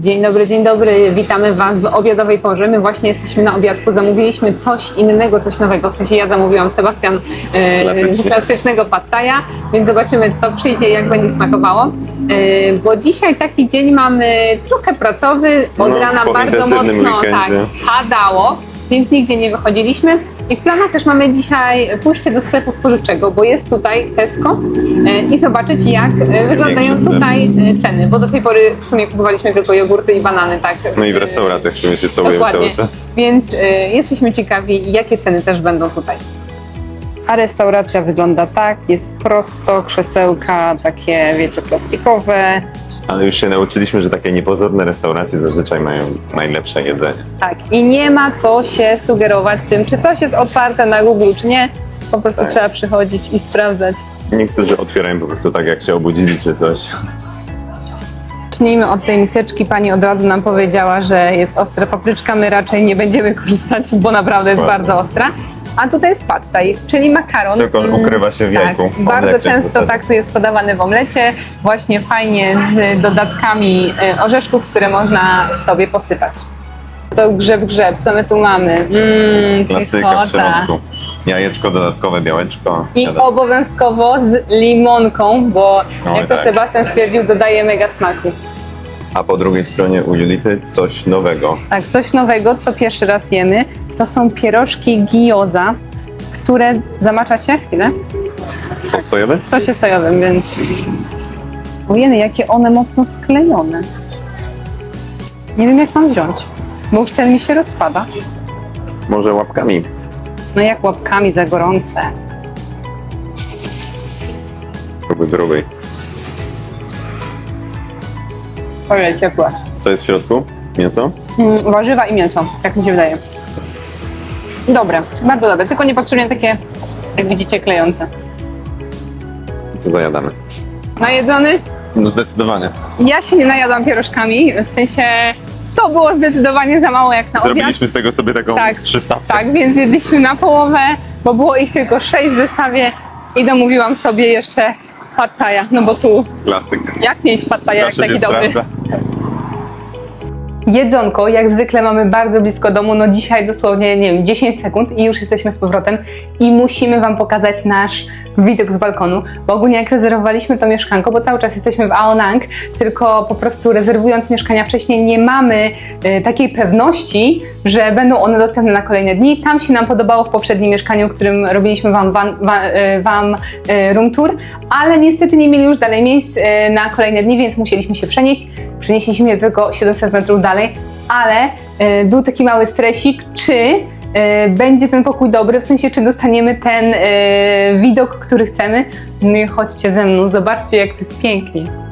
Dzień dobry, dzień dobry. Witamy Was w obiadowej porze. My właśnie jesteśmy na obiadku. Zamówiliśmy coś innego, coś nowego. W sensie ja zamówiłam Sebastian e, Klasycznie. klasycznego pattaja, więc zobaczymy, co przyjdzie, jak będzie smakowało. E, bo dzisiaj taki dzień mamy trochę pracowy. Od No, rana po bardzo intensywnym mocno tak, padało, więc nigdzie nie wychodziliśmy. I w planach też mamy dzisiaj pójście do sklepu spożywczego, bo jest tutaj Tesco e, i zobaczyć, jak e, wyglądają tutaj e, ceny, bo do tej pory w sumie kupowaliśmy tylko jogurty i banany, tak? No i w restauracjach w sumie się Dokładnie. cały czas. Więc jesteśmy ciekawi, jakie ceny też będą tutaj. A restauracja wygląda tak, jest prosto, krzesełka takie, wiecie, plastikowe. Ale już się nauczyliśmy, że takie niepozorne restauracje zazwyczaj mają najlepsze jedzenie. Tak, i nie ma co się sugerować tym, czy coś jest otwarte na Google, czy nie. Po prostu Tak. trzeba przychodzić i sprawdzać. Niektórzy otwierają po prostu tak, jak się obudzili czy coś. Zacznijmy od tej miseczki. Pani od razu nam powiedziała, że jest ostra papryczka. My raczej nie będziemy korzystać, bo naprawdę jest bardzo ostra. A tutaj jest pad thai, czyli makaron. Tylko Mm, ukrywa się w jajku. Tak, bardzo często tak tu jest podawany w omlecie, właśnie fajnie z dodatkami e, orzeszków, które można sobie posypać. To grzeb, grzeb, co my tu mamy? Mmm, Klasyka w środku. Jajeczko, dodatkowe białeczko. I obowiązkowo z limonką, bo jak to tak. Sebastian stwierdził, dodaje mega smaku. A po drugiej stronie u Julity coś nowego. Tak, coś nowego, co pierwszy raz jemy, to są pierożki gioza, które zamacza się chwilę Sos sojowy? w sosie sojowym, więc ojeny, jakie one mocno sklejone. Nie wiem, jak mam wziąć, bo już ten mi się rozpada. Może łapkami. No jak łapkami za gorące. Próbuj grubiej. Ojej, ciepłe. Co jest w środku? Mięso? Mm, warzywa i mięso, tak mi się wydaje. Dobre, bardzo dobre, tylko niepotrzebnie takie, jak widzicie, klejące. To zajadamy. Najedzony? No zdecydowanie. Ja się nie najadłam pierożkami, w sensie to było zdecydowanie za mało jak na obiad. Zrobiliśmy z tego sobie taką Tak. przystawkę. Tak, więc jedliśmy na połowę, bo było ich tylko sześć w zestawie i domówiłam sobie jeszcze pad thai'a, no bo tu Klasyk. jak nie iść pad jak taki dobry. sprawdza. Jedzonko, jak zwykle mamy bardzo blisko domu, no dzisiaj dosłownie, nie wiem, 10 sekund i już jesteśmy z powrotem i musimy Wam pokazać nasz widok z balkonu, bo ogólnie jak rezerwowaliśmy to mieszkanko, bo cały czas jesteśmy w Aonang, tylko po prostu rezerwując mieszkania wcześniej nie mamy e, takiej pewności, że będą one dostępne na kolejne dni. Tam się nam podobało w poprzednim mieszkaniu, w którym robiliśmy Wam, wam, e, room tour, ale niestety nie mieli już dalej miejsc e, na kolejne dni, więc musieliśmy się przenieść. Przenieśliśmy się tylko 700 metrów dalej, ale e, był taki mały stresik, czy będzie ten pokój dobry, w sensie czy dostaniemy ten e, widok, który chcemy. I chodźcie ze mną, zobaczcie jak to jest pięknie.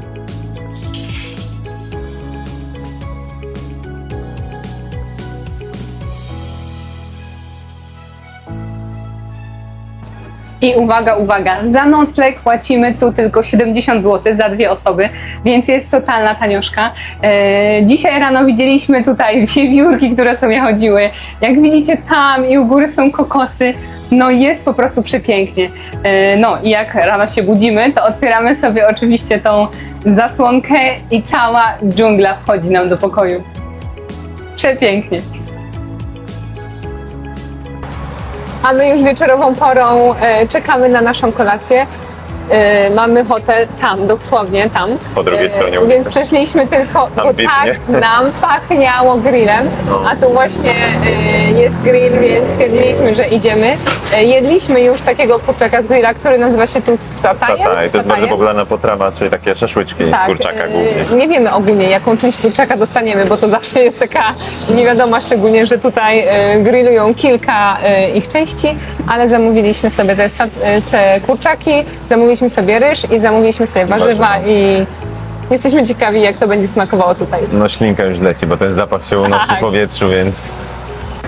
I uwaga, uwaga, za nocleg płacimy tu tylko 70 zł za dwie osoby, więc jest totalna tanioszka. E, dzisiaj rano widzieliśmy tutaj wiewiórki, które sobie chodziły. Jak widzicie tam i u góry są kokosy. No jest po prostu przepięknie. E, no i jak rano się budzimy, to otwieramy sobie oczywiście tą zasłonkę i cała dżungla wchodzi nam do pokoju. Przepięknie. A my już wieczorową porą e, czekamy na naszą kolację. E, mamy hotel tam, dosłownie tam. Po drugiej E, stronie ulicy. Więc przeszliśmy tylko, bo Ambitnie. tak nam pachniało grillem, No. a tu właśnie e, jest grill, więc stwierdziliśmy, że idziemy. Jedliśmy już takiego kurczaka z grilla, który nazywa się tu satajem. Sataj. To jest bardzo popularna potrawa, czyli takie szaszłyczki z kurczaka głównie. Nie wiemy ogólnie, jaką część kurczaka dostaniemy, bo to zawsze jest taka niewiadoma, szczególnie, że tutaj grillują kilka ich części, ale zamówiliśmy sobie te, te kurczaki, zamówiliśmy sobie ryż i zamówiliśmy sobie warzywa Warzywa. i jesteśmy ciekawi, jak to będzie smakowało tutaj. No ślinka już leci, bo ten zapach się unosi Tak. w powietrzu, więc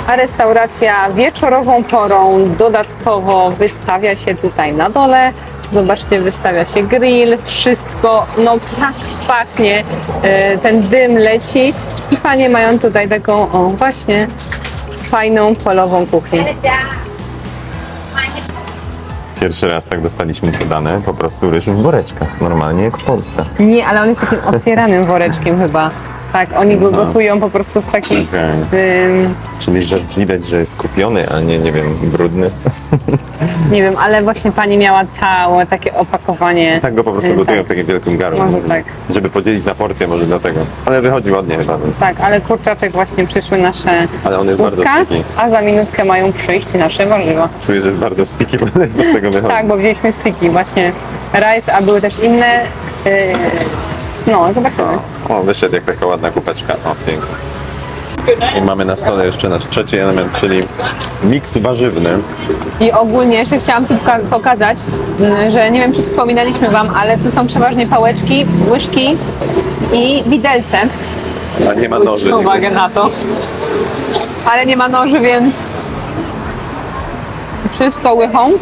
A restauracja wieczorową porą dodatkowo wystawia się tutaj na dole. Zobaczcie, wystawia się grill, wszystko, no tak pachnie, e, ten dym leci i panie mają tutaj taką, o właśnie, fajną polową kuchnię. Pierwszy raz tak dostaliśmy podane po prostu ryż w woreczkach, normalnie jak w Polsce. Nie, ale on jest takim otwieranym woreczkiem chyba. Tak, oni go No. gotują po prostu w takim... Okej. ym, Czyli że widać, że jest kupiony, a nie, nie wiem, brudny. nie wiem, ale właśnie pani miała całe takie opakowanie. Tak go po prostu gotują tak. w takim wielkim garnku. Może tak. Żeby podzielić na porcje, może dlatego. Ale wychodzi ładnie chyba, więc. Tak, ale kurczaczek właśnie przyszły nasze Ale on jest bardzo łódka, sticky. a za minutkę mają przyjść nasze warzywa. Czuję, że jest bardzo sticky, bo z tego wychodzi. Tak, bo wzięliśmy styki właśnie rice, a były też inne. Yy, no, zobaczymy. O, wyszedł jak taka ładna kupeczka. O, pięknie. I mamy na stole jeszcze nasz trzeci element, czyli miks warzywny. I ogólnie jeszcze chciałam tu poka- pokazać, mm, że nie wiem, czy wspominaliśmy Wam, ale tu są przeważnie pałeczki, łyżki i widelce. A nie ma noży. Zwróćcie uwagę na to. Ale nie ma noży, więc czysto łychą,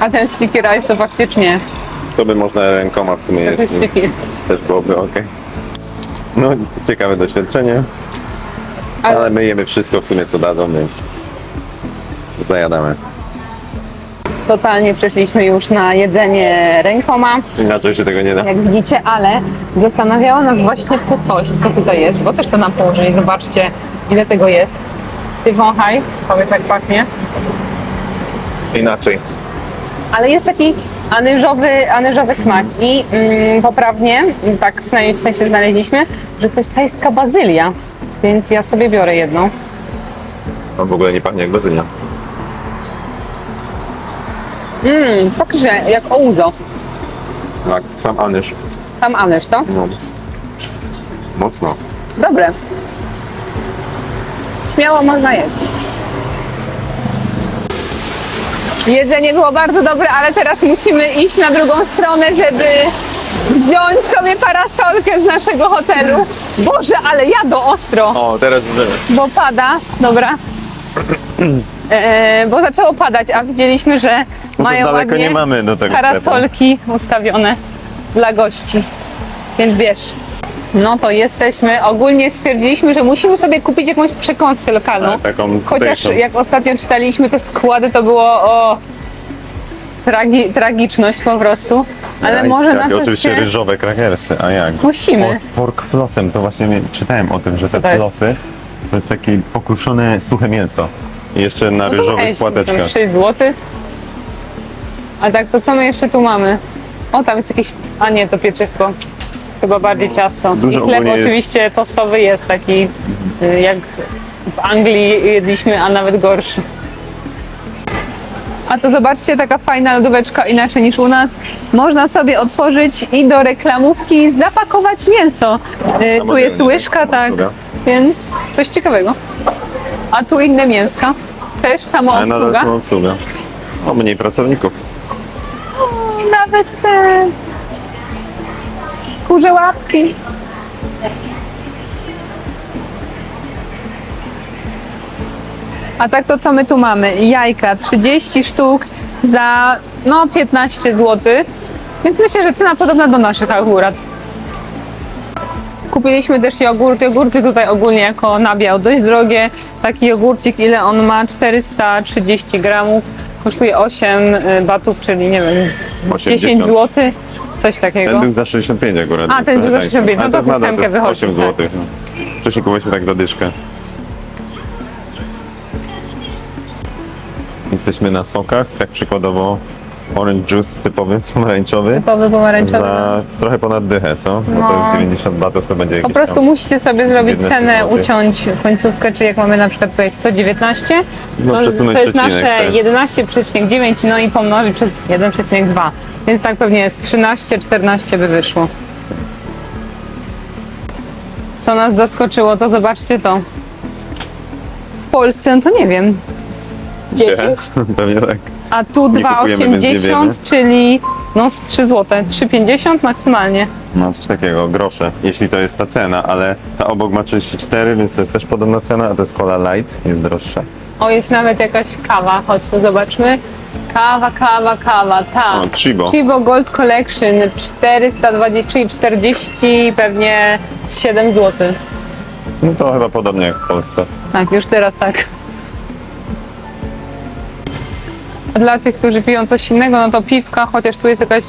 a ten sticky rice to faktycznie To by można rękoma w sumie jeść. Też byłoby ok. No, ciekawe doświadczenie. Ale- Ale my jemy wszystko w sumie co dadzą, więc zajadamy. Totalnie przeszliśmy już na jedzenie rękoma, Inaczej się tego nie da. jak widzicie, ale zastanawiało nas właśnie to coś, co tutaj jest, bo też to nam położyli. Zobaczcie, ile tego jest. Ty wąchaj, powiedz jak pachnie. Inaczej. Ale jest taki anyżowy, anyżowy smak i mm, poprawnie, tak przynajmniej w sensie znaleźliśmy, że to jest tajska bazylia, więc ja sobie biorę jedną. On w ogóle nie pachnie jak bazylia. Mmm, faktycznie, jak ouzo. Tak, sam anyż. Sam anyż, co? No. Mocno. Dobre. Śmiało można jeść. Jedzenie było bardzo dobre, ale teraz musimy iść na drugą stronę, żeby wziąć sobie parasolkę z naszego hotelu. Boże, ale jadą ostro, O, teraz widzimy. bo pada. Dobra. E, bo zaczęło padać, a widzieliśmy, że No to mają daleko ładnie nie mamy do tego parasolki ustawione dla gości. Więc wiesz. No to jesteśmy. Ogólnie stwierdziliśmy, że musimy sobie kupić jakąś przekąskę lokalną. Tak, taką Chociaż jak ostatnio czytaliśmy te składy, to było o tragi, tragiczność po prostu. Ale Rice może na coś Oczywiście się... ryżowe krakersy, a jak? Musimy. O, z pork flossem, to właśnie mi- czytałem o tym, że te to jest? flosy to jest takie pokruszone suche mięso. I jeszcze na ryżowych Weź, płateczkach. 6 zł. A tak, to co my jeszcze tu mamy? O, tam jest jakieś... A nie, to pieczywko. Chyba bardziej ciasto. Dużo I chleb ogólnie jest- oczywiście tostowy jest taki, y, jak w Anglii jedliśmy, a nawet gorszy. A to zobaczcie, taka fajna lodóweczka, inaczej niż u nas. Można sobie otworzyć i do reklamówki zapakować mięso. Y, Tu jest Samodzielnie, łyżka, tak, tak, samoobsługa. więc coś ciekawego. A tu inne mięska, też samo Ale nadal obsługa. są obsługa. O, mniej pracowników. Nawet te kurze łapki. A tak to co my tu mamy? Jajka 30 sztuk za no 15 zł. Więc myślę, że cena podobna do naszych akurat. Kupiliśmy też jogurt. Jogurty tutaj ogólnie jako nabiał dość drogie. Taki jogurcik, ile on ma? 430 gramów. Kosztuje 8 y, batów, czyli nie wiem, z 10 80. zł. Coś takiego. Ten był za 65 akurat. A, więc ten trochę był za tańszy. 65, no to jest nadal z ósemkę jest wychodzi, 8 tak. zł. Wcześniej kupiliśmy tak za dyszkę. Jesteśmy na sokach, tak przykładowo orange juice typowy, pomarańczowy. Typowy pomarańczowy. Za trochę ponad dychę, co? Bo to No. jest 90 batów, to będzie Po prostu musicie sobie zrobić 19 cenę, uciąć końcówkę, czyli jak mamy na przykład tutaj 119, No, to, to jest nasze tak. 11,9, no i pomnożyć przez 1,2. Więc tak pewnie jest 13-14 by wyszło. Co nas zaskoczyło, to zobaczcie to. W Polsce, no to nie wiem, z 10, Dychę? Pewnie tak. A tu Nie kupujemy, więc nie wiemy. 2,80, czyli no z 3 zł, 3,50 maksymalnie. No coś takiego, grosze, jeśli to jest ta cena, ale ta obok ma 34, więc to jest też podobna cena, a to jest cola light, jest droższa. O, jest nawet jakaś kawa, chodź tu zobaczmy. Kawa, kawa, kawa, ta. O, Chibo. Chibo Gold Collection 420, czyli 40 pewnie z 7 zł. No to chyba podobnie jak w Polsce. Tak, już teraz tak. A dla tych, którzy piją coś innego, no to piwka, chociaż tu jest jakaś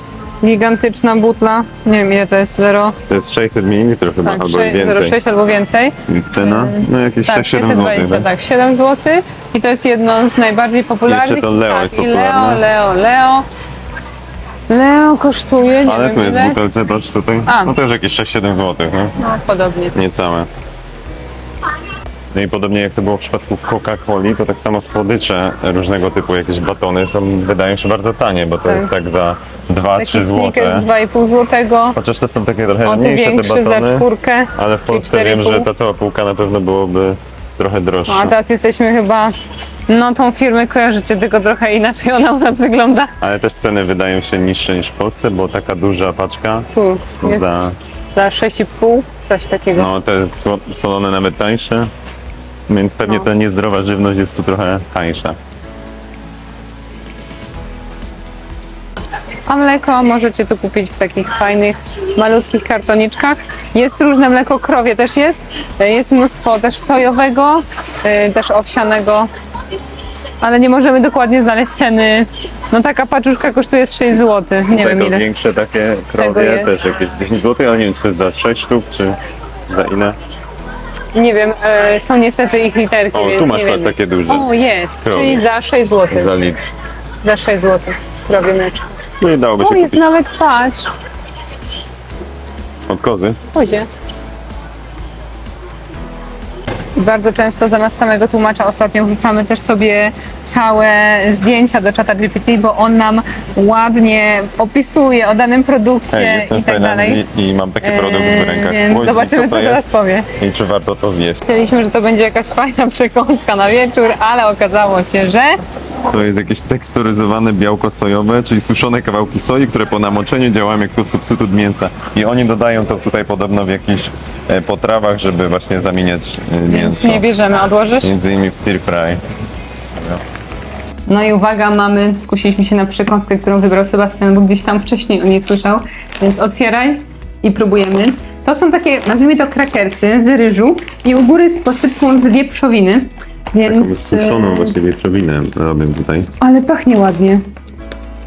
Gigantyczna butla. Nie wiem ile to jest, 0. To jest 600 ml chyba, Tak, albo i więcej. 0,6 albo więcej. Jest cena? No jakieś Tak, 6-7 zł. 620, tak, 7 zł. I to jest jedno z najbardziej popularnych. Jeszcze to Leo tak, jest i popularne. Leo, Leo, Leo. Leo kosztuje, nie Ale wiem tu jest ile. butelce, patrz tutaj. A. No też jakieś 6-7 zł, nie? No, podobnie. Niecałe. No i podobnie jak to było w przypadku Coca-Coli, to tak samo słodycze różnego typu, jakieś batony są, wydają się bardzo tanie, bo to Tak. jest tak za Taki 2-3 sneakers zł. 2,5 zł. Chociaż to są takie trochę O, tu mniejsze te większy za batony, czwórkę. ale w czyli Polsce wiem, 4,5. że ta cała półka na pewno byłoby trochę droższa. No, a teraz jesteśmy chyba, no tą firmę kojarzycie, tylko trochę inaczej ona u nas wygląda. Ale też ceny wydają się niższe niż w Polsce, bo taka duża paczka Tu jest za, za 6,5, coś takiego. no te sło- solone nawet tańsze, więc pewnie No. ta niezdrowa żywność jest tu trochę tańsza. A mleko możecie tu kupić w takich fajnych, malutkich kartoniczkach. Jest różne mleko krowie też jest. Jest mnóstwo też sojowego, e, też owsianego. Ale nie możemy dokładnie znaleźć ceny. No taka paczuszka kosztuje z 6 zł. Nie wiem Tego ile. większe takie krowie, jest. też jakieś 10 zł, ale nie wiem czy to jest za 6 sztuk, czy za ile. Nie wiem, e, są niestety ich literki, O, więc tu masz nie patrz wiemy. takie duże. O, jest, Krowie. czyli za 6 zł. Za litr. Za 6 zł. Krowie mleczko. No i dałoby O, się jest kupić. nawet, patrz, Od kozy. Kozie. Bardzo często zamiast samego tłumacza ostatnio wrzucamy też sobie całe zdjęcia do czata GPT, bo on nam ładnie opisuje o danym produkcie Hej, jestem i w tak dalej. Tajlandii i mam taki produkt w Eee, rękach. Więc mi, zobaczymy, co, to teraz powie. i czy warto to zjeść. Myśleliśmy, że to będzie jakaś fajna przekąska na wieczór, ale okazało się, że To jest jakieś teksturyzowane białko sojowe, czyli suszone kawałki soi, które po namoczeniu działają jako substytut mięsa. I oni dodają to tutaj podobno w jakichś e, potrawach, żeby właśnie zamieniać e, mięso. nie bierzemy. Odłożysz? Między innymi w stir fry. No i uwaga, mamy, skusiliśmy się na przekąskę, którą wybrał Sebastian, bo gdzieś tam wcześniej o niej słyszał. Więc otwieraj i próbujemy. To są takie, nazwijmy to krakersy z ryżu i u góry z posypką z wieprzowiny. Więc, e, wieprzowinę robię tutaj. Ale pachnie ładnie.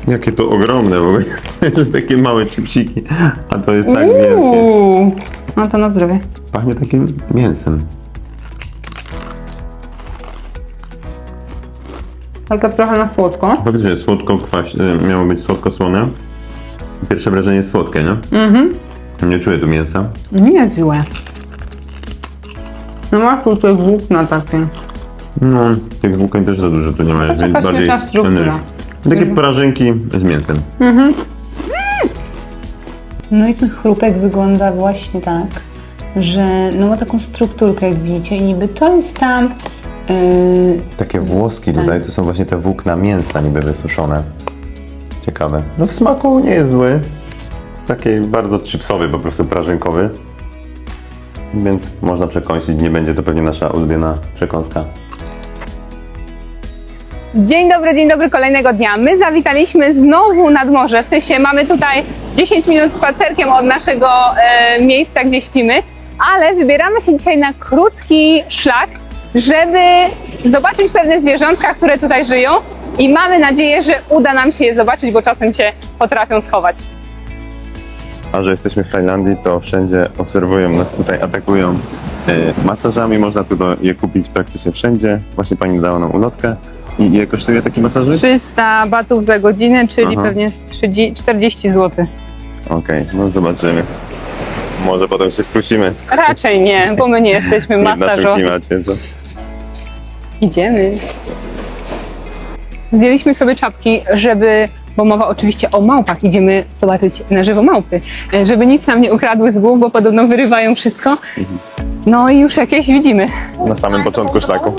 Jakie to ogromne w ogóle. To jest takie małe chipsiki, a to jest tak wielkie. Uuu. No to na zdrowie. Pachnie takim mięsem. Taka trochę na słodko. Faktycznie słodko kwaś, e, miało być słodko-słone. Pierwsze wrażenie jest słodkie, nie? Mhm. Nie czuję tu mięsa. Nie jest złe. No masz tutaj włókna takie. No, tych włókien też za dużo tu nie ma, więc bardziej struktura. energy. Takie prażynki z mięsem. No i ten chrupek wygląda właśnie tak, że no ma taką strukturkę, jak widzicie, i niby to jest tam. Yy, Takie włoski Tak. tutaj, to są właśnie te włókna mięsa niby wysuszone. Ciekawe. No w smaku nie jest zły. Taki bardzo chipsowy, po prostu prażynkowy. Więc można przekąsić, nie będzie to pewnie nasza ulubiona przekąska. Dzień dobry, dzień dobry kolejnego dnia. My zawitaliśmy znowu nad morze, w sensie mamy tutaj 10 minut spacerkiem od naszego e, miejsca, gdzie śpimy, ale wybieramy się dzisiaj na krótki szlak, żeby zobaczyć pewne zwierzątka, które tutaj żyją i mamy nadzieję, że uda nam się je zobaczyć, bo czasem się potrafią schować. A że jesteśmy w Tajlandii, to wszędzie obserwują nas tutaj, atakują e, masażami. Można tu do, je kupić praktycznie wszędzie. Właśnie pani dała nam ulotkę. I ile kosztuje taki masażyk? 300 batów za godzinę, czyli Aha. pewnie z 30, 40 zł. Okej, no zobaczymy. Może potem się skusimy Raczej nie, bo my nie jesteśmy w naszym masażowni. klimacie. Co? Idziemy. Zdjęliśmy sobie czapki, żeby, bo mowa oczywiście o małpach, idziemy zobaczyć na żywo małpy, e, żeby nic nam nie ukradły z głów, bo podobno wyrywają wszystko. No i już jakieś widzimy. Na samym początku szlaku.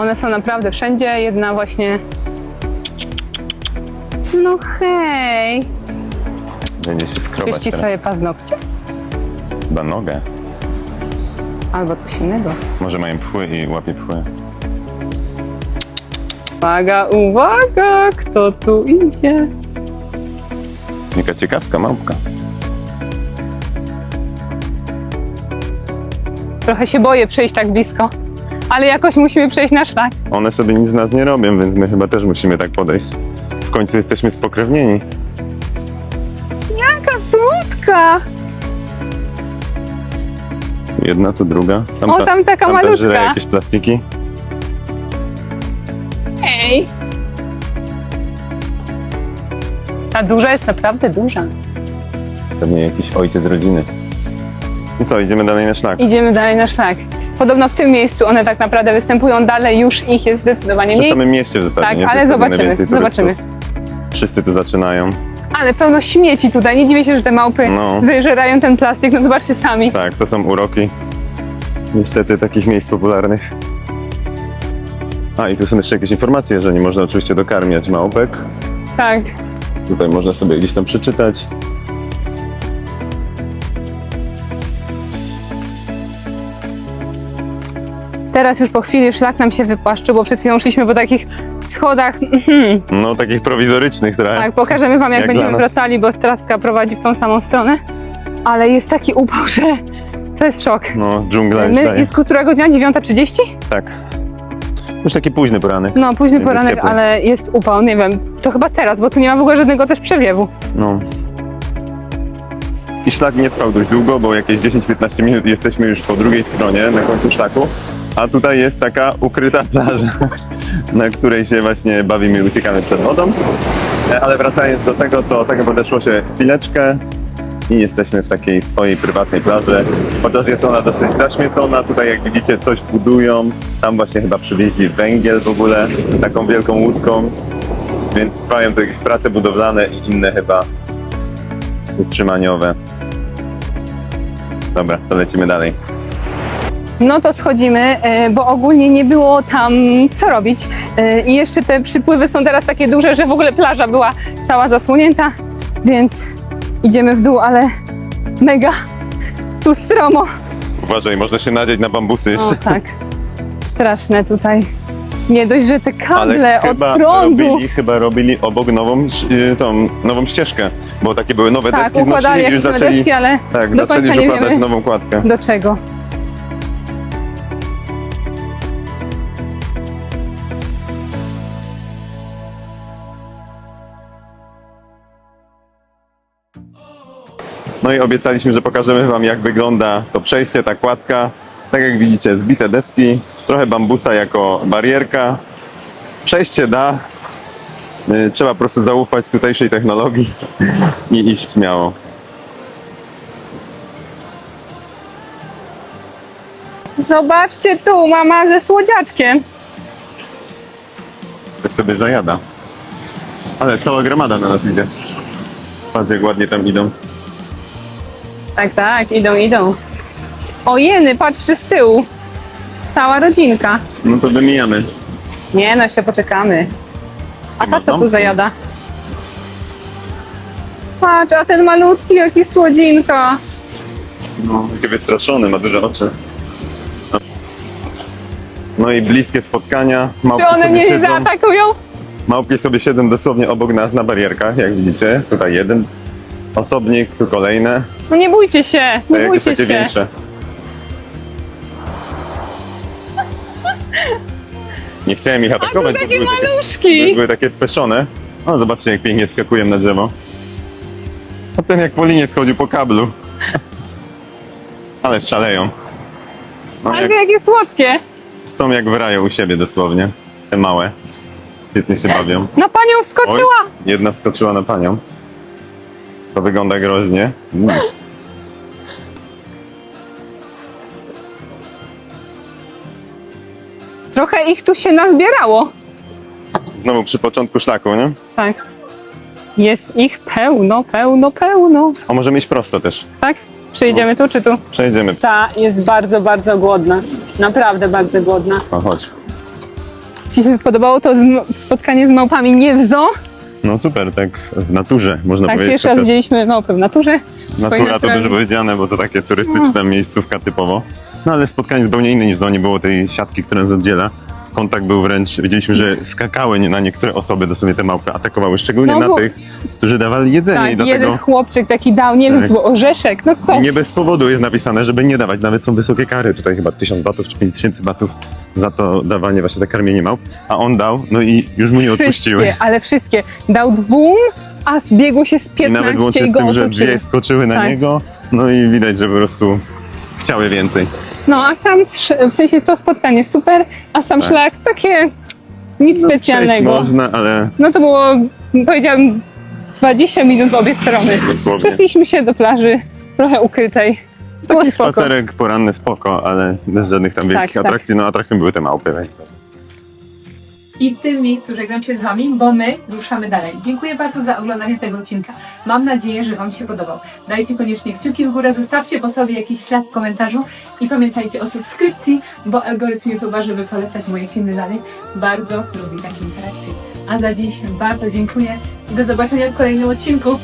One są naprawdę wszędzie, jedna właśnie... No hej! Będzie się skrobać teraz. sobie paznokcie? Chyba nogę. Albo coś innego. Może mają pchły i łapie pchły. Uwaga, uwaga! Kto tu idzie? Jaka ciekawska małpka. Trochę się boję przyjść tak blisko. Ale jakoś musimy przejść na szlak. One sobie nic z nas nie robią, więc my chyba też musimy tak podejść. W końcu jesteśmy spokrewnieni. Jaka słodka! Jedna, tu druga. O, tam taka tamta malutka. żre jakieś plastiki. Ej! Ta duża jest naprawdę duża. Pewnie jakiś ojciec rodziny. I co, idziemy dalej na szlak. Idziemy dalej na szlak. Podobno w tym miejscu one tak naprawdę występują dalej, już ich jest zdecydowanie Przy mniej. samym mieście w zasadzie, Tak, nie? To ale jest zobaczymy, zobaczymy. Wszyscy tu zaczynają. Ale pełno śmieci tutaj, nie dziwię się, że te małpy No. wyżerają ten plastik, no zobaczcie sami. Tak, to są uroki. Niestety takich miejsc popularnych. A i tu są jeszcze jakieś informacje, że nie można oczywiście dokarmiać małpek. Tak. Tutaj można sobie gdzieś tam przeczytać. Teraz już po chwili szlak nam się wypłaszczył, bo przed chwilą szliśmy po takich schodach. Mhm. No takich prowizorycznych trochę. Tak, pokażemy wam jak, Jak będziemy wracali, bo traska prowadzi w tą samą stronę. Ale jest taki upał, że to jest szok. No, dżungla My, daje. jest która godzina? 9.30? Tak. Już taki późny poranek. No, późny poranek, ale jest upał, nie wiem, to chyba teraz, bo tu nie ma w ogóle żadnego też przewiewu. No. I szlak nie trwał dość długo, bo jakieś 10-15 minut jesteśmy już po drugiej stronie, na końcu szlaku. A tutaj jest taka ukryta plaża, na której się właśnie bawimy i uciekamy przed wodą. E, Ale wracając do tego, to tak naprawdę się chwileczkę i jesteśmy w takiej swojej prywatnej plaży. Chociaż jest ona dosyć zaśmiecona, tutaj jak widzicie coś budują. Tam właśnie chyba przywieźli węgiel w ogóle taką wielką łódką. Więc trwają tu jakieś prace budowlane i inne chyba utrzymaniowe. Dobra, to lecimy dalej. No to schodzimy, e, bo ogólnie nie było tam co robić. E, I jeszcze te przypływy są teraz takie duże, że w ogóle plaża była cała zasłonięta, więc idziemy w dół, ale mega tu stromo. Uważaj, można się nadzieć na bambusy O jeszcze. tak, straszne tutaj. Nie dość, że te Ale kable od chyba prądu. robili, chyba robili obok nową, y, tą nową ścieżkę, bo takie były nowe Tak, deski, układali znosili już zaczęli, deski, ale tak, do zaczęli już układać wiemy nową kładkę. do czego. No i obiecaliśmy, że pokażemy wam jak wygląda to przejście, ta kładka. Tak jak widzicie, zbite deski, trochę bambusa jako barierka. Przejście da. Y, Trzeba po prostu zaufać tutejszej technologii i iść śmiało. Zobaczcie tu, mama ze słodziaczkiem. Tak sobie zajada. Ale cała gromada na nas idzie. Patrz jak ładnie tam idą. Tak, tak, idą, idą. O jeny, patrzcie z tyłu. Cała rodzinka. No to wymijamy. Nie no, jeszcze poczekamy. A ta co tu zajada? Patrz, a ten malutki, jaki słodzinka. No, takie wystraszone, ma duże oczy. No. I bliskie spotkania. Małpki Czy one sobie nie siedzą. zaatakują? Małpki sobie siedzą dosłownie obok nas na barierkach, jak widzicie. Tutaj jeden osobnik, tu kolejne, No nie bójcie się, nie jakieś bójcie takie się. większe. Nie chciałem ich A to atakować, bo takie były takie, maluszki. były takie speszone. O, zobaczcie jak pięknie skakują na drzewo. A ten jak po linie schodził po kablu. Ale szaleją. No, Ale jak, jakie słodkie. są jak w raju u siebie dosłownie. Te małe. Świetnie się bawią. Na panią wskoczyła. Oj, jedna wskoczyła na panią. To wygląda groźnie. Mm. Trochę ich tu się nazbierało. Znowu przy początku szlaku, nie? Tak. Jest ich pełno, pełno, pełno. A możemy iść prosto też. Tak? Czy idziemy tu, czy tu? Przejdziemy. Ta jest bardzo, bardzo głodna. Naprawdę bardzo głodna. O, chodź. Ci się podobało to z- spotkanie z małpami nie w zoo? No super, tak w naturze można Tak, powiedzieć. pierwszy raz widzieliśmy małpy w naturze. w Natura to dużo powiedziane, bo to takie turystyczna miejscówka typowo. No ale spotkanie zupełnie inne niż w zonie, było tej siatki, która nas oddziela. Kontakt był wręcz, widzieliśmy, że skakały nie- na niektóre osoby, dosłownie te małpy atakowały, szczególnie No na bo- tych, którzy dawali jedzenie i Tak, dlatego jeden chłopczyk taki dał, nie wiem, Tak. co orzeszek, no i coś. nie bez powodu jest napisane, żeby nie dawać, nawet są wysokie kary, tutaj chyba 1000 batów czy 5000 batów za to dawanie właśnie tak karmienie małp, a on dał, no i już mu nie odpuściły. Wszystkie, ale wszystkie. Dał dwóm, a zbiegło się z I 15 nawet łącznie i z go tym, że otoczyły. dwie wskoczyły na Tak. niego, no i widać, że po prostu chciały więcej. No, a sam, w sensie to spotkanie super, a sam Tak. szlak takie nic No, specjalnego. można, ale No to było, powiedziałabym, 20 minut w obie strony. dosłownie. Przeszliśmy się do plaży, trochę ukrytej. Było Taki spoko. spacerek poranny spoko, ale bez żadnych tam wielkich tak. atrakcji. No atrakcją były te małpy. więc- I w tym miejscu żegnam się z Wami, bo my ruszamy dalej. Dziękuję bardzo za oglądanie tego odcinka. Mam nadzieję, że Wam się podobał. Dajcie koniecznie kciuki w górę, zostawcie po sobie jakiś ślad w komentarzu i pamiętajcie o subskrypcji, bo algorytm YouTube'a, żeby polecać moje filmy dalej, bardzo lubi takie interakcje. A za dziś bardzo dziękuję. Do zobaczenia w kolejnym odcinku.